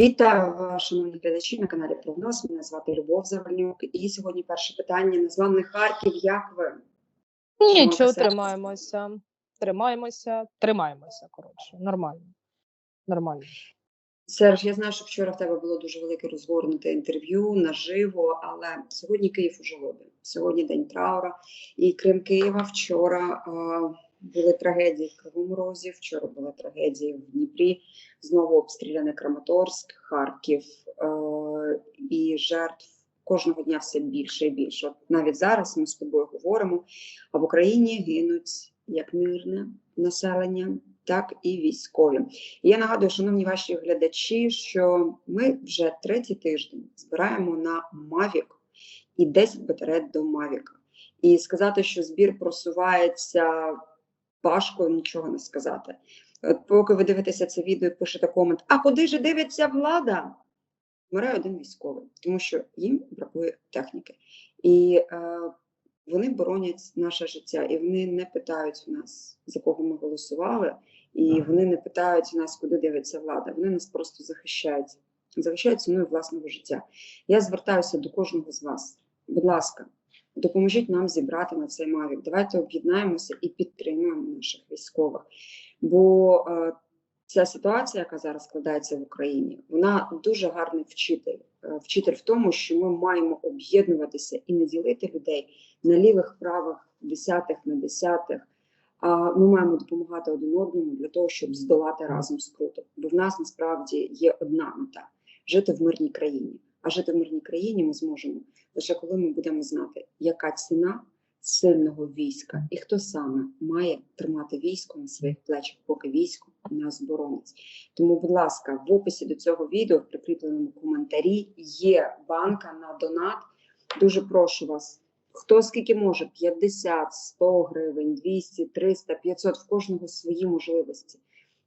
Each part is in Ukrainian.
Вітаю, шановні глядачі на каналі Прогноз. Мене звати Любов Завальнюк. І сьогодні перше питання. Незваний Харків. Як ви? Нічого, тримаємося. Тримаємося, тримаємося. Коротше, нормально. Нормально. Серж, я знаю, що вчора в тебе було дуже велике розгорнуте інтерв'ю наживо, але сьогодні Київ у жалобі. Сьогодні день траура. І крім Києва, вчора е, були трагедії в Кривому Розі, вчора були трагедії в Дніпрі. Знову обстріляний Краматорськ, Харків е, і жертв кожного дня все більше і більше. От навіть зараз ми з тобою говоримо, а в Україні гинуть як мирне населення, так і військові. І я нагадую, шановні ваші глядачі, що ми вже третій тиждень збираємо на Мавік і 10 батарей до Мавіка. І сказати, що збір просувається важко, нічого не сказати. От поки ви дивитеся це відео і пишете комент, а куди ж дивиться влада? Вмирає один військовий, тому що їм бракує техніки. І е, вони боронять наше життя, і вони не питають у нас, за кого ми голосували, і вони не питають у нас, куди дивиться влада. Вони нас просто захищають, захищають ціною власного життя. Я звертаюся до кожного з вас. Будь ласка, допоможіть нам зібрати на цей мавік. Давайте об'єднаємося і підтримуємо наших військових. Бо е, ця ситуація, яка зараз складається в Україні, вона дуже гарний вчитель. Е, Вчитель в тому, що ми маємо об'єднуватися і не ділити людей на лівих, правих, десятих на десятих. А ми маємо допомагати один одному для того, щоб здолати разом скруток. Бо в нас насправді є одна мета жити в мирній країні. А жити в мирній країні ми зможемо лише коли ми будемо знати, яка ціна сильного війська і хто саме має тримати військо на своїх плечах, поки військо нас боронить. Тому, будь ласка, в описі до цього відео, в прикріпленому коментарі, є банка на донат. Дуже прошу вас. Хто скільки може, 50, 100 гривень, 200, 300, 500, в кожного свої можливості.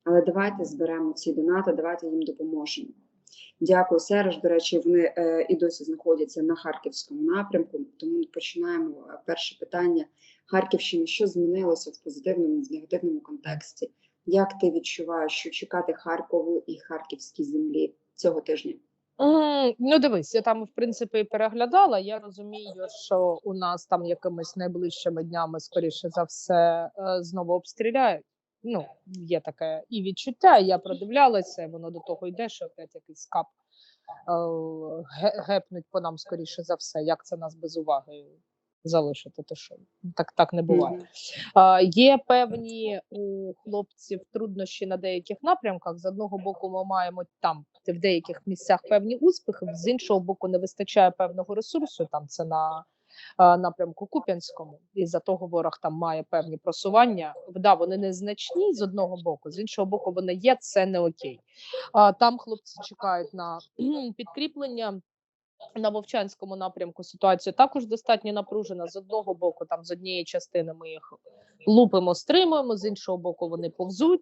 Але давайте зберемо ці донати, давайте їм допоможемо. Дякую, Сереж. До речі, вони е, і досі знаходяться на харківському напрямку. Тому починаємо е, перше питання Харківщини. Що змінилося в позитивному, в негативному контексті? Як ти відчуваєш, що чекати Харкову і харківській землі цього тижня? Ну, дивись, я там, в принципі, переглядала. Я розумію, що у нас там якимись найближчими днями, скоріше за все, е, знову обстріляють. Ну, є таке і відчуття. і Я продивлялася, воно до того йде, що опять якийсь кап е, гепнуть по нам, скоріше за все. Як це нас без уваги залишити? Ти що? Так, так не буває. А, Є певні у хлопців труднощі на деяких напрямках. З одного боку, ми маємо там в деяких місцях певні успіхи, з іншого боку, не вистачає певного ресурсу. Там це на напрямку Куп'янському, і за того ворог там має певні просування. Да, вони незначні з одного боку, з іншого боку, вони є. Це не окей. Там хлопці чекають на підкріплення. На Вовчанському напрямку ситуація також достатньо напружена. З одного боку, там з однієї частини ми їх лупимо, стримуємо, з іншого боку, вони повзуть.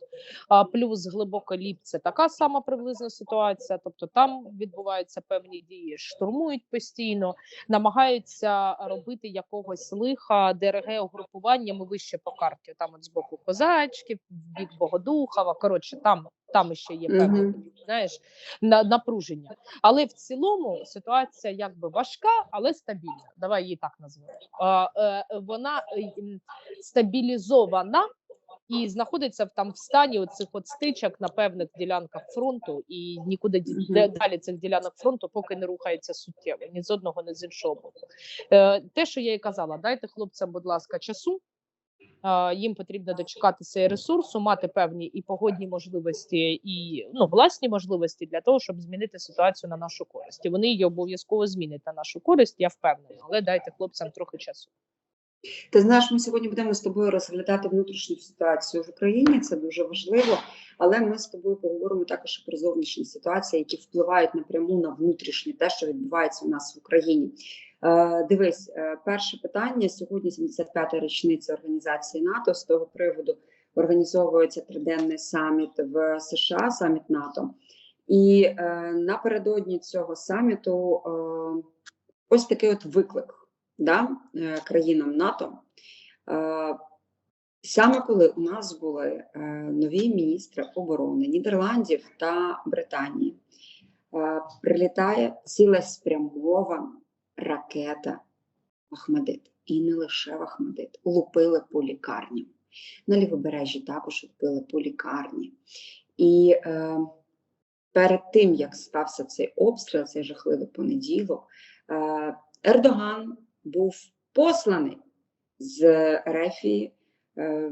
А плюс глибоко ліп це така сама приблизна ситуація. Тобто там відбуваються певні дії, штурмують постійно, намагаються робити якогось лиха ДРГ угрупуваннями вище по карті. Там от з боку козачків, бік Богодухова. Коротше, там там ще є певне Мгм. знаєш на напруження. Але в цілому ситуація якби важка, але стабільна. Давай її так назвемо. Е, вона е, стабілізована і знаходиться в там в стані оцих от стичок на певних ділянках фронту, і нікуди Мгм. де- далі цих ділянок фронту поки не рухається суттєво ні з одного, ні з іншого боку. Е, те, що я і казала, дайте хлопцям, будь ласка, часу. Їм потрібно дочекатися ресурсу, мати певні і погодні можливості, і ну власні можливості для того, щоб змінити ситуацію на нашу користь. І вони її обов'язково змінять на нашу користь. Я впевнена, але дайте хлопцям трохи часу. Ти знаєш, ми сьогодні будемо з тобою розглядати внутрішню ситуацію в Україні. Це дуже важливо. Але ми з тобою поговоримо також про зовнішні ситуації, які впливають напряму на внутрішнє те, що відбувається у нас в Україні. Е, дивись, е, перше питання сьогодні 75-та річниця організації НАТО. З того приводу організовується триденний саміт в США, саміт НАТО. І е, напередодні цього саміту е, ось такий от виклик да, е, країнам НАТО. Е, Саме коли у нас були е, нові міністри оборони Нідерландів та Британії, прилітає цілеспрямована ракета Ахмадит. І не лише в Ахмадит. Лупили по лікарням. На лівобережжі також лупили по лікарні. І е, перед тим, як стався цей обстріл, цей жахливий понеділок, е, Ердоган був посланий з Рефії е,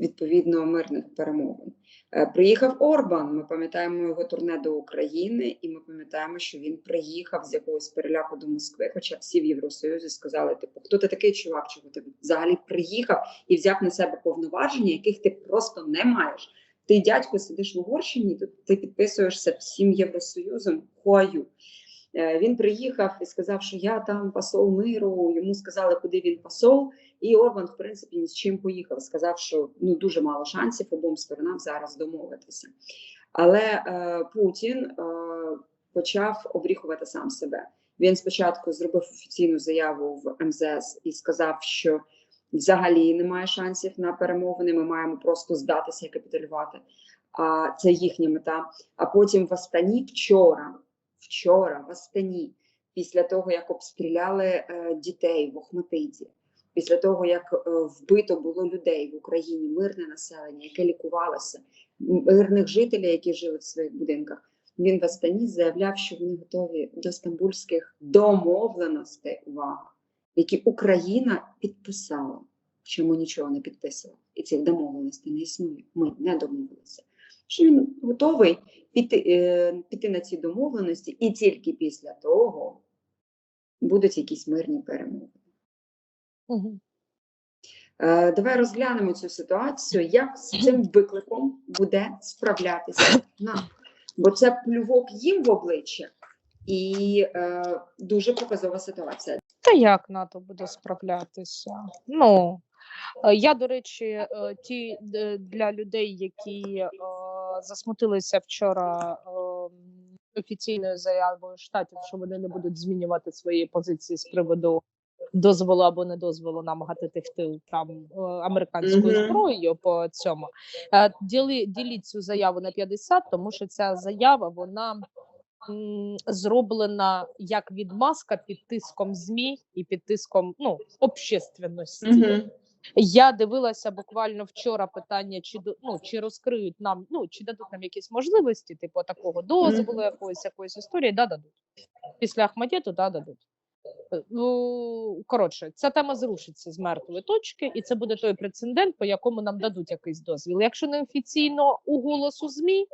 відповідно мирних перемовин. Е, Приїхав Орбан. Ми пам'ятаємо його турне до України, і ми пам'ятаємо, що він приїхав з якогось переляку до Москви. Хоча всі в Євросоюзі сказали: типу, хто ти такий чувак, чого ти взагалі приїхав і взяв на себе повноваження, яких ти просто не маєш. Ти, дядько, сидиш в Угорщині, ти підписуєшся всім Євросоюзом. Хуаю. Е, Він приїхав і сказав, що я там посол миру. Йому сказали, куди він посол. І Орбан, в принципі, ні з чим поїхав. Сказав, що ну дуже мало шансів обом сторонам зараз домовитися. Але е, Путін е, почав обріхувати сам себе. Він спочатку зробив офіційну заяву в МЗС і сказав, що взагалі немає шансів на перемовини. Ми маємо просто здатися і капітулювати. А це їхня мета. А потім в Астані вчора, вчора в Астані, після того як обстріляли е, дітей в Охматиті, після того як е, вбито було людей в Україні, мирне населення, яке лікувалося, мирних жителів, які жили в своїх будинках. Він в Астані заявляв, що вони готові до стамбульських домовленостей, увага, які Україна підписала. Чому нічого не підписував, і цих домовленостей не існує. Ми не домовилися. Що він готовий піти, е, піти на ці домовленості, і тільки після того будуть якісь мирні перемови. Мгм. Е, Давай розглянемо цю ситуацію, як з цим викликом буде справлятися НАТО. Бо це плювок їм в обличчя і е, дуже показова ситуація. Та як НАТО буде справлятися? Ну е, я, до речі, ті для людей, які засмутилися вчора е, офіційною заявою штатів, що вони не будуть змінювати свої позиції з приводу дозволу або не дозволу нам гатити тил там е, американською Мгм. зброєю по цьому. Е, Діли, діліть цю заяву на 50, тому що ця заява вона зроблена як відмазка під тиском ЗМІ і під тиском ну, общественності. Я дивилася буквально вчора питання, чи до- ну, чи розкриють нам, ну чи дадуть нам якісь можливості, типу такого дозволу, якоїсь якоїсь історії, да, дадуть. Після Ахмадєту, да, дадуть. Е, Ну, коротше, ця тема зрушиться з мертвої точки, і це буде той прецедент, по якому нам дадуть якийсь дозвіл. Якщо не офіційно у голосу ЗМІ,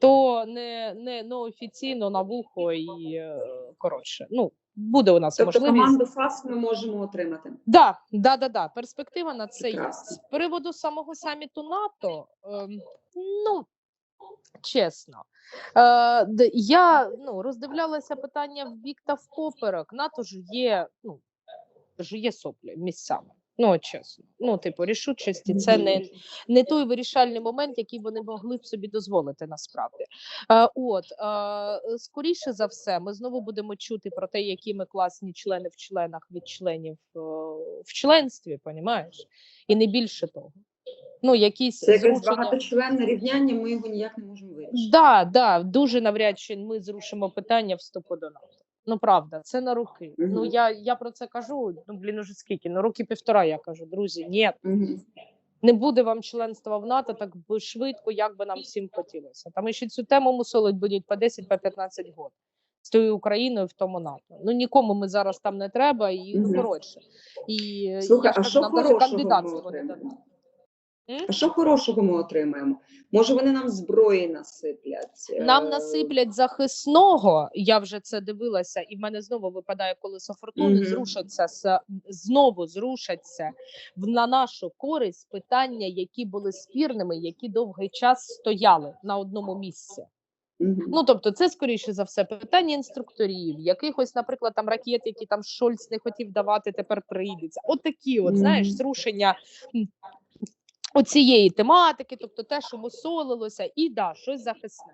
то не, не, не офіційно на вухо і е, коротше. Ну, буде у нас Тобто можливість. команду ФАС ми можемо отримати. Да, да, да, да. Перспектива на це є. З приводу самого саміту НАТО, ем, ну чесно, е, я ну, роздивлялася питання в бік та поперек. НАТО ж є, ну, ж є соплі місцями. Ну, чесно. Ну, типу, рішучості це не, не той вирішальний момент, який вони могли б собі дозволити насправді. Е, от е, скоріше за все, ми знову будемо чути про те, які ми класні члени в членах від членів е, в членстві, понімаєш? І не більше того. Ну, якісь Це якесь зрушення. багаточленне рівняння, ми його ніяк не можемо вирішити. Да, да, дуже навряд чи ми зрушимо питання вступу до НАТО. Ну правда, це на руки. Ну я, я про це кажу. Ну блін, уже скільки? Ну роки півтора. Я кажу, друзі, ні, Мгм. не буде вам членства в НАТО так би швидко, як би нам всім хотілося. Там ще цю тему мусолить будуть по 10 по 15 років з тою Україною в тому НАТО. Ну нікому ми зараз там не треба, і ну коротше. І е, Слухай, я ж а кажу, що нам навіть хорошого ми кандидатство не дадуть. Що хорошого ми отримаємо? Може, вони нам зброї насиплять? Нам Е, насиплять захисного. Я вже це дивилася, і в мене знову випадає колесо фортуни. Мгм. Зрушаться знову зрушаться на нашу користь питання, які були спірними, які довгий час стояли на одному місці. Ну тобто, це скоріше за все питання інструкторів, якихось, наприклад, там ракет, які там Шольц не хотів давати, тепер прийдеться. От такі, от знаєш, зрушення оцієї тематики, тобто те, що мусолилося, і да, щось захисне.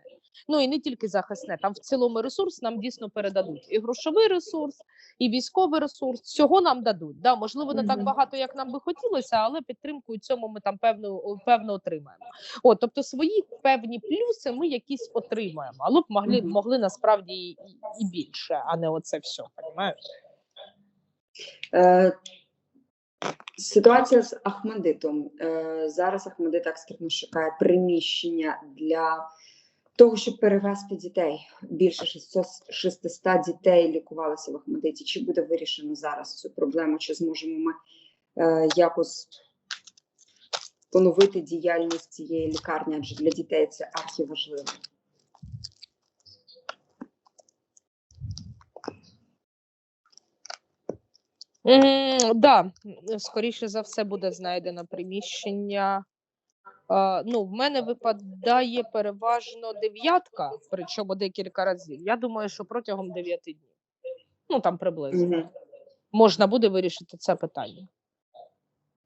Ну і не тільки захисне, там в цілому ресурс нам дійсно передадуть і грошовий ресурс, і військовий ресурс. Всього нам дадуть. Да, можливо, не так багато, як нам би хотілося, але підтримку у цьому ми там певно, певно отримаємо. От, тобто свої певні плюси ми якісь отримаємо, але б могли, могли насправді і, і більше, а не оце все. Понімаєш? Ситуація з Ахмедитом. Е, Зараз Ахмедит екстрено шукає приміщення для того, щоб перевести дітей. Більше 600, 600 дітей лікувалися в Ахмедиті. Чи буде вирішено зараз цю проблему? Чи зможемо ми е, якось поновити діяльність цієї лікарні? Адже для дітей це архіважливо. М, Да, скоріше за все буде знайдено приміщення. Е, Ну, в мене випадає переважно дев'ятка, причому декілька разів. Я думаю, що протягом дев'яти днів. Ну там приблизно. Мгм. можна буде вирішити це питання.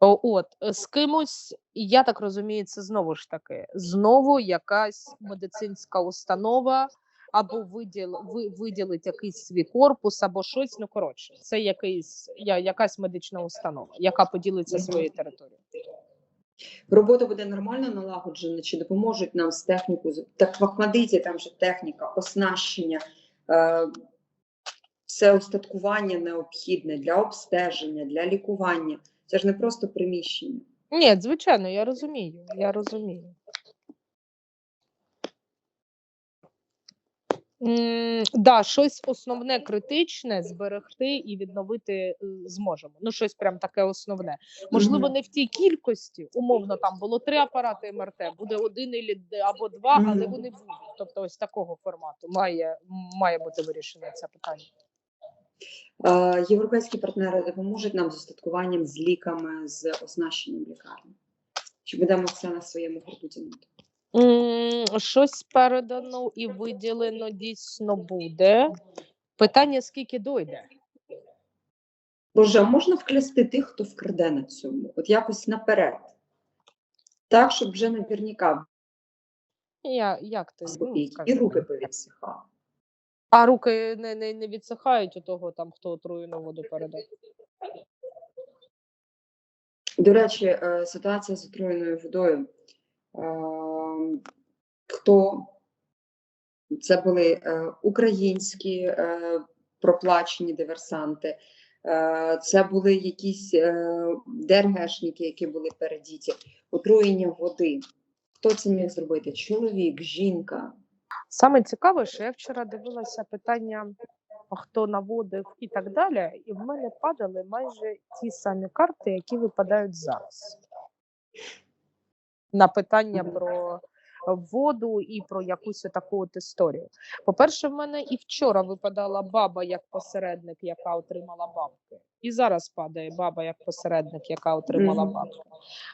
От е, з кимось, я так розумію, це знову ж таки знову якась медицинська установа, або виділ, ви, виділить якийсь свій корпус, або щось. Ну коротше, це якийсь я, якась медична установа, яка поділиться своєю територією. Робота буде нормально налагоджена, чи допоможуть нам з технікою? Так в Ахмадиті там же техніка, оснащення, е, все устаткування необхідне для обстеження, для лікування. Це ж не просто приміщення. Ні, звичайно, я розумію. Я розумію. Да, щось основне критичне зберегти і відновити е, зможемо. Ну, щось прям таке основне. Можливо, не в тій кількості. Умовно, там було три апарати МРТ, буде один або два, але вони будуть. Тобто, ось такого формату має, має бути вирішено це питання. Європейські партнери допоможуть нам з устаткуванням, з ліками, з оснащенням лікарні. Чи будемо все на своєму горбу Щось передано і виділено дійсно буде. Питання: скільки дойде? Боже, а можна вклясти тих, хто вкраде на цьому? От якось наперед. Так, щоб вже наверняка Я, як ти ну, і руки повідсихали. А руки не, не, не відсихають у того, там, хто отруєну воду передав. До речі, е, ситуація з отруєною водою. Хто це були е, українські е, проплачені диверсанти, е, це були якісь ДРГшники, які були передіті, отруєння води. Хто це міг зробити? Чоловік, жінка. Саме цікаве, що я вчора дивилася питання, хто наводив і так далі, і в мене падали майже ті самі карти, які випадають зараз. На питання про воду і про якусь таку от історію. По-перше, в мене і вчора випадала баба як посередник, яка отримала бабки. І зараз падає баба як посередник, яка отримала Мгм. бабки.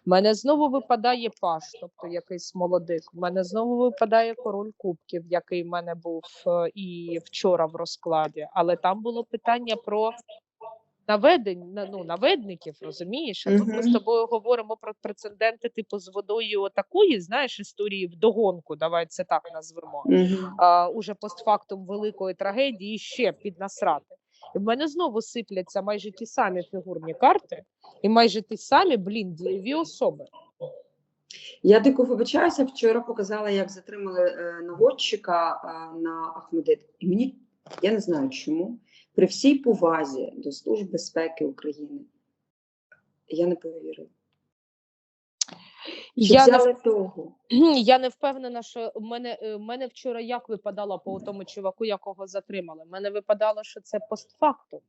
У мене знову випадає паш, тобто якийсь молодик. У мене знову випадає король кубків, який в мене був е, і вчора в розкладі. Але там було питання про наведень, на- ну, наведників, розумієш? А тут ми з тобою говоримо про прецеденти, типу, з водою такої, знаєш, історії вдогонку, давай це так назвемо. А, уже постфактум великої трагедії ще піднасрати. І в мене знову сипляться майже ті самі фігурні карти, і майже ті самі, блін, дієві особи. Я дико вибачаюся, вчора показала, як затримали е, наводчика е, на Ахмедит. І мені, я не знаю чому, при всій повазі до Служби безпеки України, я не повірила. Що Я не, того. я не впевнена, що в мене, е, в мене вчора як випадало по тому чуваку, якого затримали. В мене випадало, що це постфактум.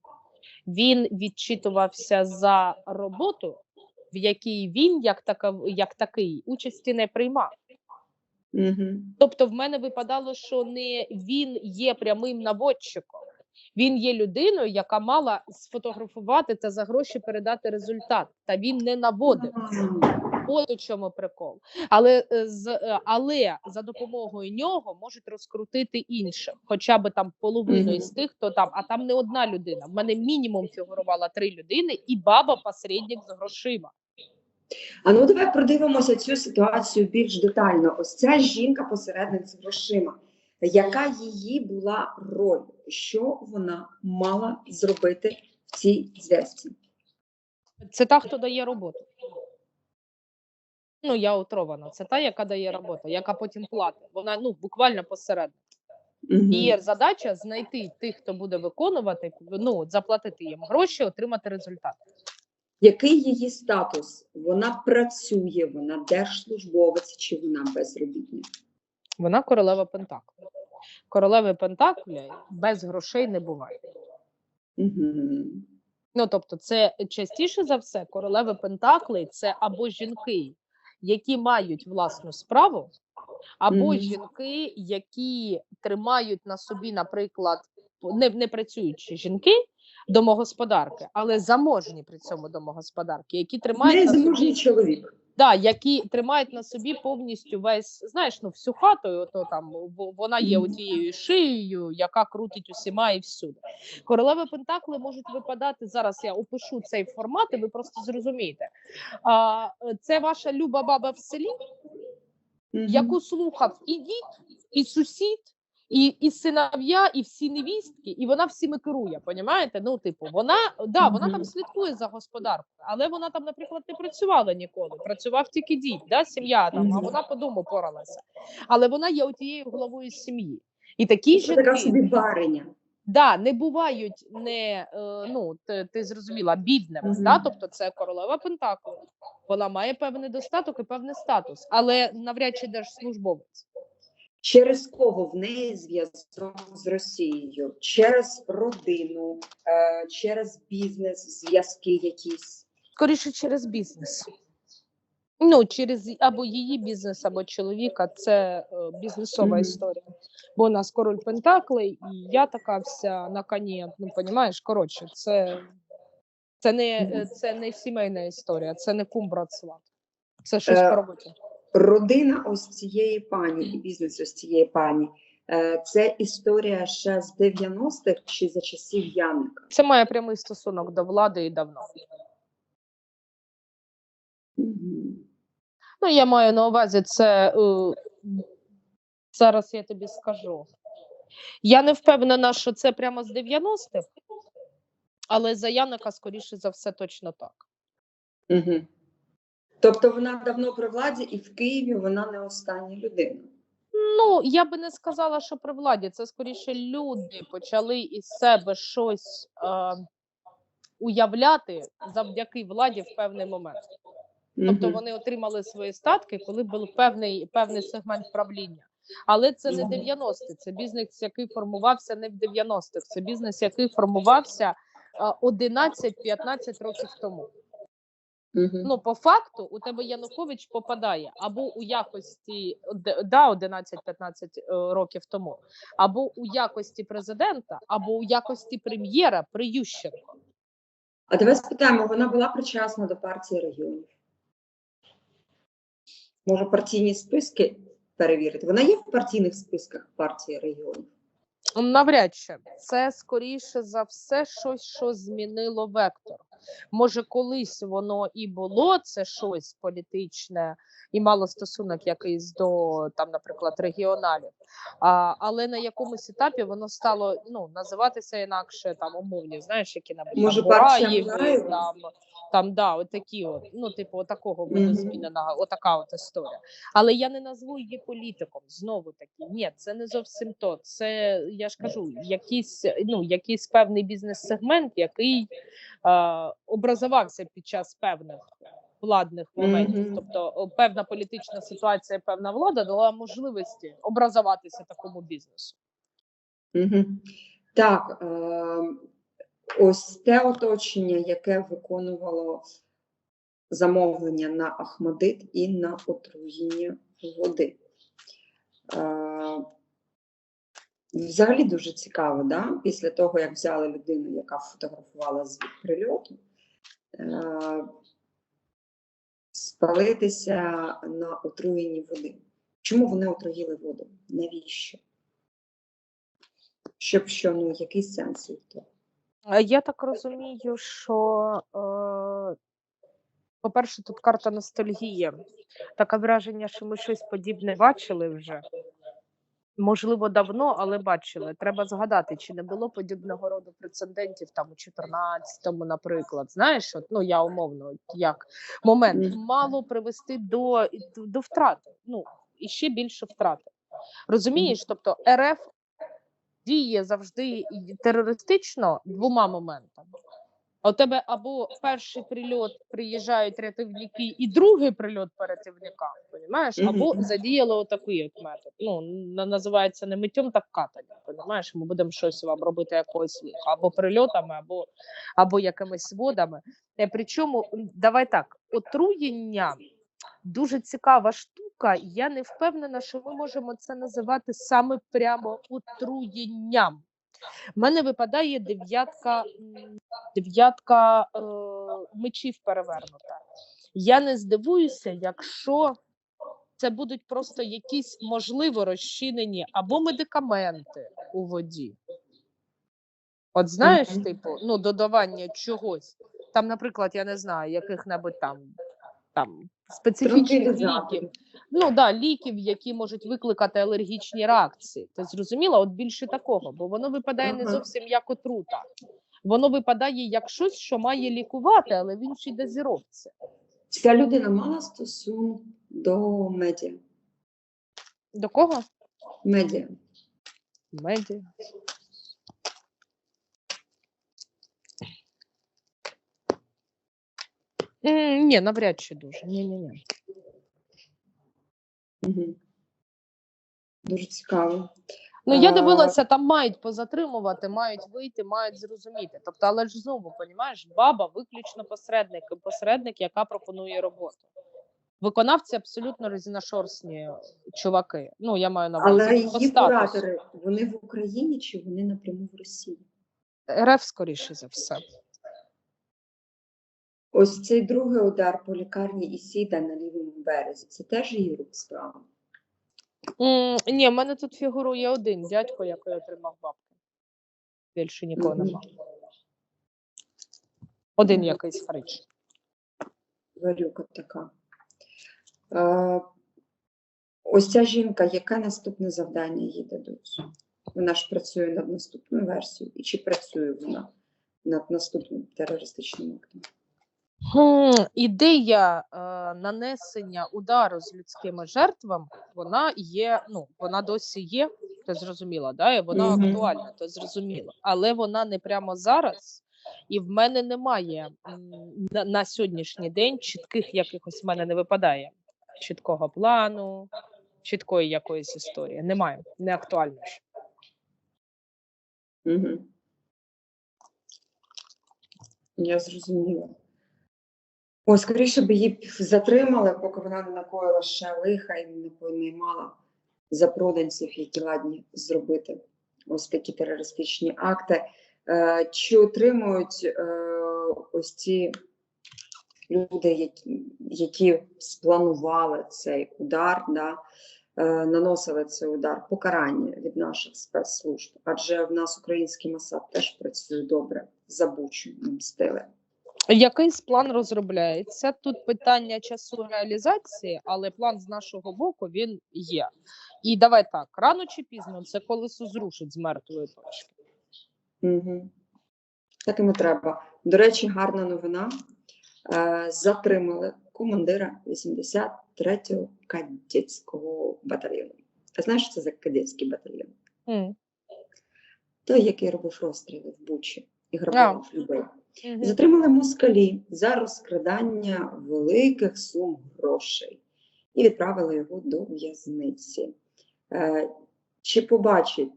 Він відчитувався за роботу, в якій він, як, така, як такий, участі не приймав. Угу. Тобто, в мене випадало, що не він є прямим наводчиком. Він є людиною, яка мала сфотографувати та за гроші передати результат. Та він не наводив. От у чому прикол. Але е, з е, але за допомогою нього можуть розкрутити інших, хоча б там половину із тих, хто там, а там не одна людина. В мене мінімум фігурувала три людини, і баба посередник з грошима. А ну давай продивимося цю ситуацію більш детально. Ось ця жінка посередник з грошима. Яка її була роль? Що вона мала зробити в цій зв'язці? Це та, хто дає роботу. Ну, я утрована. Це та, яка дає роботу, яка потім платить. Вона ну буквально посередині. Мгм. Її задача знайти тих, хто буде виконувати, ну заплатити їм гроші, отримати результат. Який її статус? Вона працює, вона держслужбовець чи вона безробітна? Вона королева Пентаклів. Королеви Пентаклі без грошей не буває. Ну тобто, це частіше за все королеви Пентакли це або жінки, які мають власну справу, або Мгм. жінки, які тримають на собі, наприклад, не, не працюючі жінки, домогосподарки, але заможні при цьому домогосподарки, які тримають на Незаможний собі чоловік. Да, які тримають на собі повністю весь, знаєш, ну всю хату, і ото там вона є Мгм. тією шиєю, яка крутить усіма і всюди. Королеви Пентакли можуть випадати зараз. Я опишу цей формат, і ви просто зрозумієте. А, це ваша люба баба в селі, яку слухав і дід, і сусід, і, і синов'я, і всі невістки, і вона всіми керує. Понімаєте? Ну, типу, вона да, вона там слідкує за господаркою, але вона там, наприклад, не працювала ніколи. Працював тільки дід, да, сім'я там, а вона по дому поралася. Але вона є отією головою сім'ї. І такі Це така собі бариня. да, не бувають не е, ну ти, ти зрозуміла бідними. Мгм. Да? Тобто це королева Пентаклів. Вона має певний достаток і певний статус, але навряд чи держслужбовець. Через кого в неї зв'язок з Росією? Через родину, е, через бізнес, зв'язки якісь. Скоріше через бізнес. Ну, через або її бізнес, або чоловіка це е, бізнесова Мгм. історія. Бо у нас король Пентаклей, і я така вся на коні. Ну, понімаєш, коротше, це, це, не, це не сімейна історія, це не кум брат. Це щось Е, по роботі. Родина ось цієї пані і бізнес ось цієї пані. Е, Це історія ще з 90-х чи за часів Яника? Це має прямий стосунок до влади і давно. Мгм. Ну, я маю на увазі це. Е, зараз я тобі скажу. Я не впевнена, що це прямо з 90-х, але за Яника, скоріше за все, точно так. Мгм. Тобто вона давно при владі і в Києві вона не остання людина. Ну, я би не сказала, що при владі. Це скоріше люди почали із себе щось е, уявляти завдяки владі в певний момент. Тобто вони отримали свої статки, коли був певний, певний сегмент правління. Але це не Мгм. 90-ті, це бізнес, який формувався не в 90-х, це бізнес, який формувався а, 11-15 років тому. Мгм. Ну, по факту, у тебе Янукович попадає або у якості да, 11-15 е, років тому, або у якості президента, або у якості прем'єра при Ющенко. А давай спитаємо, вона була причасна до партії регіонів? Може, партійні списки перевірити? Вона є в партійних списках партії регіонів? Навряд чи це скоріше за все щось, що змінило вектор. Може, колись воно і було це щось політичне і мало стосунок якийсь до там, наприклад, регіоналів. А, але на якомусь етапі воно стало ну називатися інакше там умовні, знаєш, які небудь Може, там, там, там да, отакі от, ну, типу, отакого Мгм. видозмінена, отака от історія. Але я не назву її політиком. Знову таки, ні, це не зовсім то. Це я ж кажу, якийсь ну якийсь певний бізнес-сегмент, який образувався під час певних владних моментів. Мгм. Тобто, певна політична ситуація, певна влада дала можливості образуватися такому бізнесу. Угу. Так, е, ось те оточення, яке виконувало замовлення на Ахмадит і на отруєння води. Взагалі дуже цікаво, да? після того, як взяли людину, яка фотографувала звід прильоту, е, спалитися на отруєнні води. Чому вони отруїли воду? Навіщо? Щоб що, ну, який сенс від того? Я так розумію, що, е, по-перше, тут карта ностальгії. Таке враження, що ми щось подібне бачили вже. Можливо, давно, але бачили. Треба згадати, чи не було подібного роду прецедентів там у 14-му, наприклад. Знаєш, от, ну я умовно, як момент мало привести до, до втрати. Ну і ще більше втрати. Розумієш? Тобто РФ діє завжди терористично двома моментами. А У тебе або перший прильот приїжджають рятівники, і другий прильот по рятівникам, понімаєш? Або задіяли отакий от метод. Ну називається не миттєм, так катанням. Понімаєш? Ми будемо щось вам робити якогось або прильотами, або, або якимись водами. Е, Причому давай так, отруєння дуже цікава штука. Я не впевнена, що ми можемо це називати саме прямо отруєнням. В мене випадає дев'ятка, дев'ятка е, мечів перевернута. Я не здивуюся, якщо це будуть просто якісь можливо розчинені або медикаменти у воді. От знаєш, типу, ну, додавання чогось. Там, наприклад, я не знаю, яких-небудь там, там специфічних ліків. Ну да, ліків, які можуть викликати алергічні реакції. Ти зрозуміла? От більше такого, бо воно випадає не зовсім як отрута. Воно випадає як щось, що має лікувати, але в іншій дозіровці. Ця людина мала стосунок до медіа. До кого? Медіа. Медіа. М, Ні, навряд чи дуже. Ні, ні, ні. Угу. Дуже цікаво. Ну, я А, дивилася, там мають позатримувати, мають вийти, мають зрозуміти. Тобто, але ж знову, понімаєш, баба виключно посередник, посередник, яка пропонує роботу. Виконавці абсолютно різношорстні чуваки. Ну, я маю на увазі Але по її статусу. куратори, вони в Україні чи вони напряму в Росії? РФ, скоріше за все. Ось цей другий удар по лікарні Ісіда на лівому березі. Це теж її рук справа. М, Ні, в мене тут фігурує один дядько, який отримав бабки. Більше нікого Мгм. нема. Один якийсь фрич. Варюка така. Е, ось ця жінка, яке наступне завдання їй дадуть? Вона ж працює над наступною версією. І чи працює вона над наступним терористичним актом? Ідея е, нанесення удару з людськими жертвами, вона є, ну, вона досі є, ти зрозуміла, да? і вона Мгм. актуальна, то зрозуміло. Але вона не прямо зараз, і в мене немає на, на сьогоднішній день чітких якихось в мене не випадає чіткого плану, чіткої якоїсь історії. Немає, не актуально. ще. Угу. Я зрозуміла. О, скоріше б її затримали, поки вона не накоїла ще лиха і не поймала запроданців, які ладні зробити ось такі терористичні акти. Е, чи отримують е, ось ці люди, які, які спланували цей удар, да, е, наносили цей удар, покарання від наших спецслужб? Адже в нас український Масад теж працює добре, за Бучу не мстили. Якийсь план розробляється. Тут питання часу реалізації, але план з нашого боку він є. І давай так: рано чи пізно це колесо зрушить з мертвої точки. Угу. Так йому треба. До речі, гарна новина. Е, затримали командира 83-го кадетського батальйону. Ти знаєш, що це за кадетський батальйон? М. Той, який робив розстріли в Бучі і грабував людей. Затримали москалі за розкрадання великих сум грошей і відправили його до в'язниці. Е, Чи побачить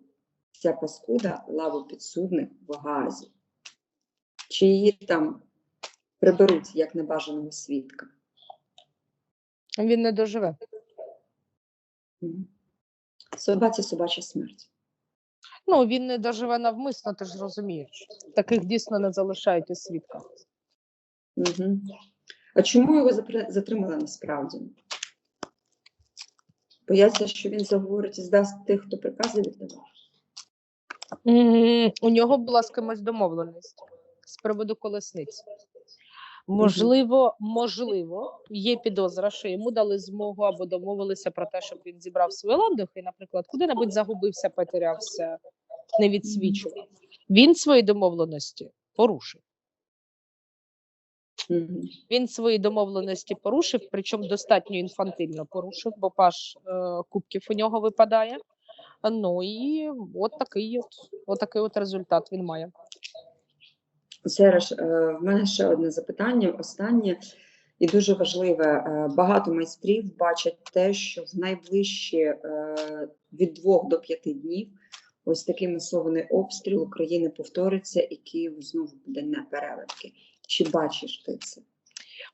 ця паскуда лаву підсудних в Газі? Чи її там приберуть як небажаного свідка? Він не доживе. Мгм. Собаці собача смерть. Ну він не доживе навмисно, ти ж розумієш. Таких дійсно не залишають у свідках. Угу. А чому його затримали насправді? Бояться, що він заговорить і здасть тих, хто прикази віддавав. У нього була з кимось домовленість з приводу колесниць. Можливо, можливо, є підозра, що йому дали змогу або домовилися про те, щоб він зібрав свої ландухи, наприклад, куди-небудь загубився, потерявся, не відсвічував. Він свої домовленості порушив. Він свої домовленості порушив, причому достатньо інфантильно порушив, бо паш е, кубків у нього випадає. Ну і от такий от, от такий от результат він має. Сереж, е, в мене ще одне запитання, останнє і дуже важливе. Е, Багато майстрів бачать те, що в найближчі е, від двох до п'яти днів ось такий масований обстріл України повториться, і Київ знову буде на переливки. Чи бачиш ти це?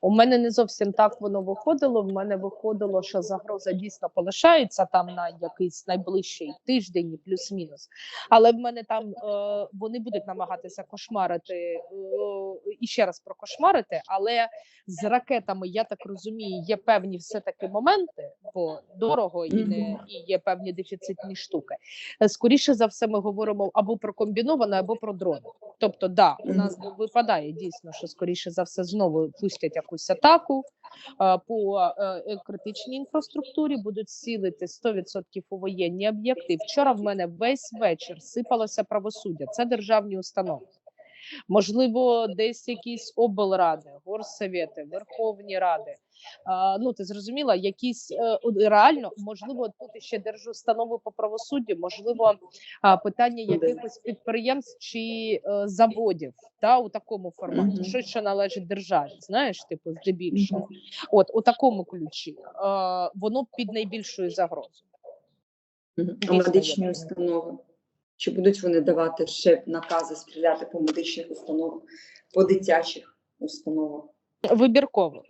У мене не зовсім так воно виходило. В мене виходило, що загроза дійсно полишається там на якийсь найближчий тиждень, плюс-мінус. Але в мене там е, вони будуть намагатися кошмарити е, і ще раз прокошмарити. Але з ракетами, я так розумію, є певні все-таки моменти, бо дорого і не і є певні дефіцитні штуки. Е, Скоріше за все, ми говоримо або про комбіноване, або про дрони. Тобто, да, у нас випадає дійсно, що скоріше за все знову пустять якусь атаку е, по е, е, критичній інфраструктурі, будуть цілити 100% у воєнні об'єкти. Вчора в мене весь вечір сипалося правосуддя. Це державні установи. Можливо, десь якісь облради, горсовети, Верховні Ради. Ну ти зрозуміла, якісь е, реально, можливо, тут ще держустанови по правосуддю, можливо, питання якихось підприємств чи е, заводів, та у такому форматі, щось, що належить державі, знаєш, типу, здебільшого. От у такому ключі воно під найбільшою загрозою. А медичні установи? Чи будуть вони давати ще накази стріляти по медичних установах, по дитячих установах? Вибірково.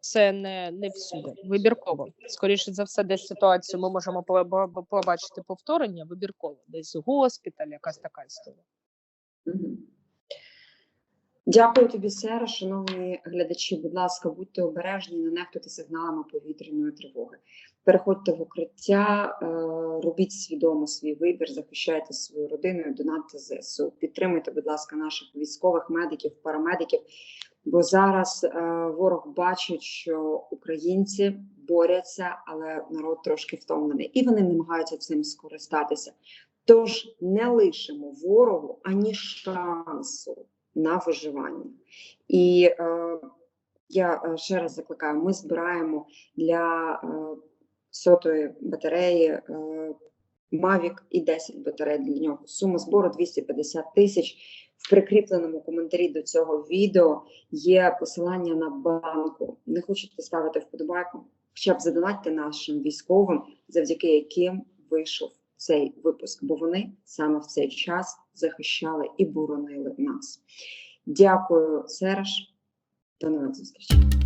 Це не, не всюди. Вибірково. Скоріше за все, десь ситуацію ми можемо по- по- побачити повторення вибірково. Десь госпіталь, якась така історія. Дякую тобі, Сера. Шановні глядачі, будь ласка, будьте обережні, не нехтуйте сигналами повітряної тривоги. Переходьте в укриття, е, робіть свідомо свій вибір, захищайте свою родину, донатьте ЗСУ. Підтримуйте, будь ласка, наших військових медиків, парамедиків. Бо зараз е, ворог бачить, що українці борються, але народ трошки втомлений, і вони намагаються цим скористатися. Тож не лишимо ворогу ані шансу на виживання. І е, я е, ще раз закликаю: ми збираємо для е, сотої батареї е, Mavic і 10 батарей для нього. Сума збору 250 тисяч. В прикріпленому коментарі до цього відео є посилання на банку. Не хочете ставити вподобайку? Хоча б задонатьте нашим військовим, завдяки яким вийшов цей випуск, бо вони саме в цей час захищали і боронили нас. Дякую, Серж. До нових зустрічей.